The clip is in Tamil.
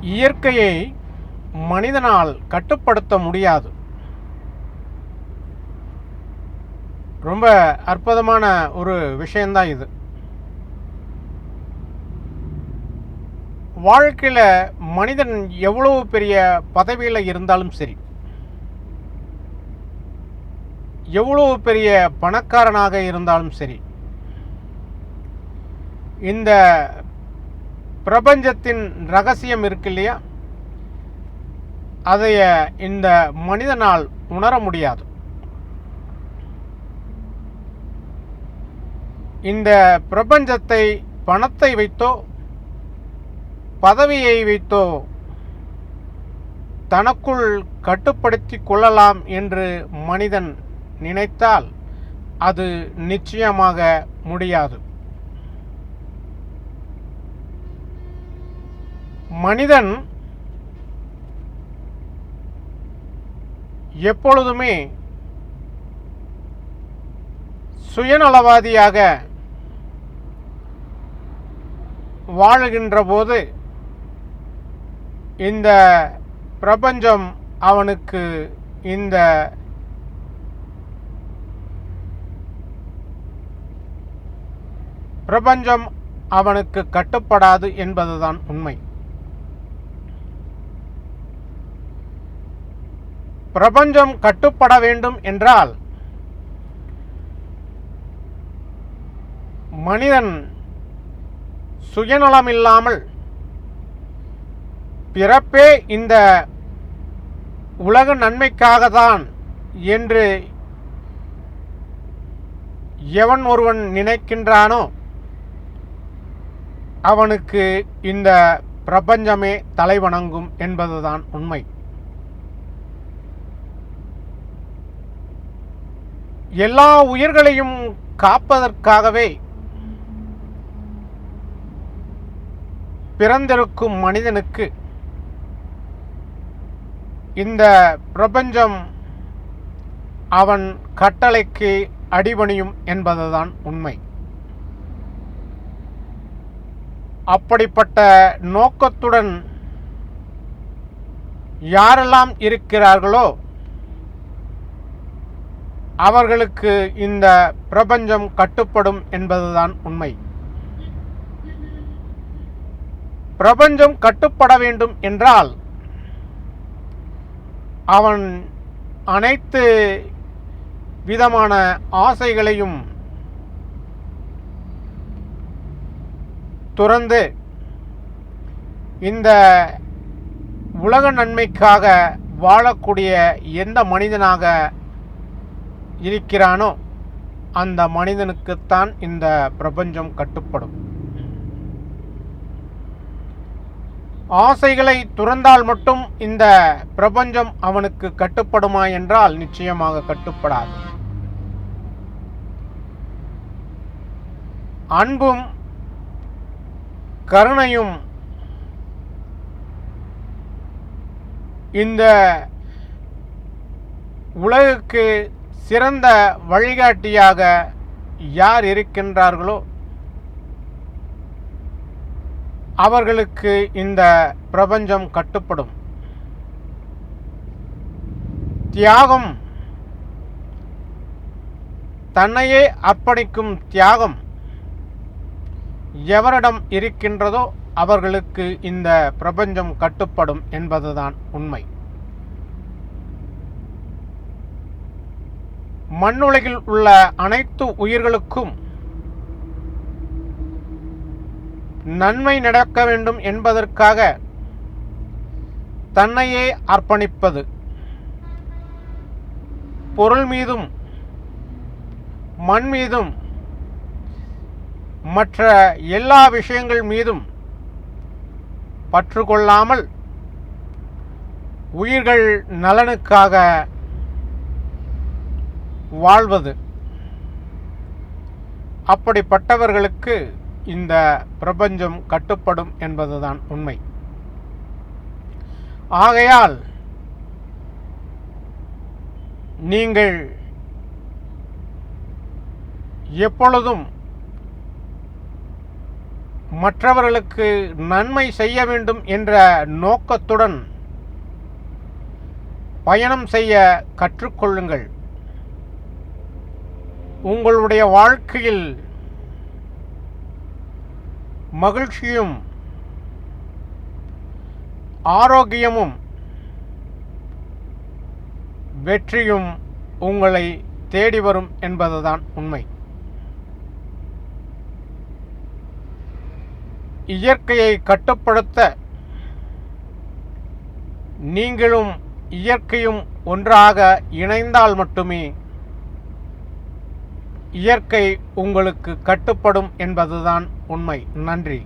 இயற்கையை மனிதனால் கட்டுப்படுத்த முடியாது. ரொம்ப அற்புதமான ஒரு விஷயந்தான் இது. வாழ்க்கையில் மனிதன் எவ்வளவு பெரிய பதவியில் இருந்தாலும் சரி எவ்வளவு பெரிய பணக்காரனாக இருந்தாலும் சரி இந்த பிரபஞ்சத்தின் ரகசியம் இருக்கு இல்லையா அதைய இந்த மனிதனால் உணர முடியாது. இந்த பிரபஞ்சத்தை பணத்தை வைத்தோ பதவியை வைத்தோ தனக்குள் கட்டுப்படுத்தி கொள்ளலாம் என்று மனிதன் நினைத்தால் அது நிச்சயமாக முடியாது. மனிதன் எப்பொழுதுமே சுயநலவாதியாக வாழுகின்ற போது இந்த பிரபஞ்சம் அவனுக்கு இந்த பிரபஞ்சம் அவனுக்கு கட்டுப்படாது என்பதுதான் உண்மை. பிரபஞ்சம் கட்டுப்பட வேண்டும் என்றால் மனிதன் சுயநலமில்லாமல் பிறப்பே இந்த உலக நன்மைக்காக தான் என்று எவன் ஒருவன் நினைக்கின்றானோ அவனுக்கு இந்த பிரபஞ்சமே தலைவணங்கும் என்பதுதான் உண்மை. எல்லா உயிர்களையும் காப்பதற்காகவே பிறந்திருக்கும் மனிதனுக்கு இந்த பிரபஞ்சம் அவன் கட்டளைக்கு அடிபணியும் என்பதுதான் உண்மை. அப்படிப்பட்ட நோக்கத்துடன் யாரெல்லாம் இருக்கிறார்களோ அவர்களுக்கு இந்த பிரபஞ்சம் கட்டுப்படும் என்பதுதான் உண்மை. பிரபஞ்சம் கட்டுப்பட வேண்டும் என்றால் அவன் அனைத்து விதமான ஆசைகளையும் துறந்து இந்த உலக நன்மைக்காக வாழக்கூடிய எந்த மனிதனாக இருக்கிறானோ அந்த மனிதனுக்குத்தான் இந்த பிரபஞ்சம் கட்டுப்படும். ஆசைகளை துறந்தால் மட்டும் இந்த பிரபஞ்சம் அவனுக்கு கட்டுப்படுமா என்றால் நிச்சயமாக கட்டுப்படாது. அன்பும் கருணையும் இந்த உலகுக்கு சிறந்த வழிகாட்டியாக யார் இருக்கின்றார்களோ அவர்களுக்கு இந்த பிரபஞ்சம் கட்டுப்படும். தியாகம் தன்னையே அர்ப்பணிக்கும் தியாகம் எவரிடம் இருக்கின்றதோ அவர்களுக்கு இந்த பிரபஞ்சம் கட்டுப்படும் என்பதுதான் உண்மை. மண்ணுலகில் உள்ள அனைத்து உயிர்களுக்கும் நன்மை நடக்க வேண்டும் என்பதற்காக தன்னையே அர்ப்பணிப்பது. பொருள் மீதும் மண் மீதும் மற்ற எல்லா விஷயங்கள் மீதும் பற்று கொள்ளாமல் உயிர்கள் நலனுக்காக வாழ்வது. அப்படிப்பட்டவர்களுக்கு இந்த பிரபஞ்சம் கட்டுப்படும் என்பதுதான் உண்மை. ஆகையால் நீங்கள் எப்பொழுதும் மற்றவர்களுக்கு நன்மை செய்ய வேண்டும் என்ற நோக்கத்துடன் பயணம் செய்ய கற்றுக்கொள்ளுங்கள். உங்களுடைய வாழ்க்கையில் மகிழ்ச்சியும் ஆரோக்கியமும் வெற்றியும் உங்களை தேடி வரும் என்பதுதான் உண்மை. இயற்கையை கட்டுப்படுத்த நீங்களும் இயற்கையும் ஒன்றாக இணைந்தால் மட்டுமே இயற்கை உங்களுக்கு கட்டுப்படும் என்பதுதான் உண்மை. நன்றி.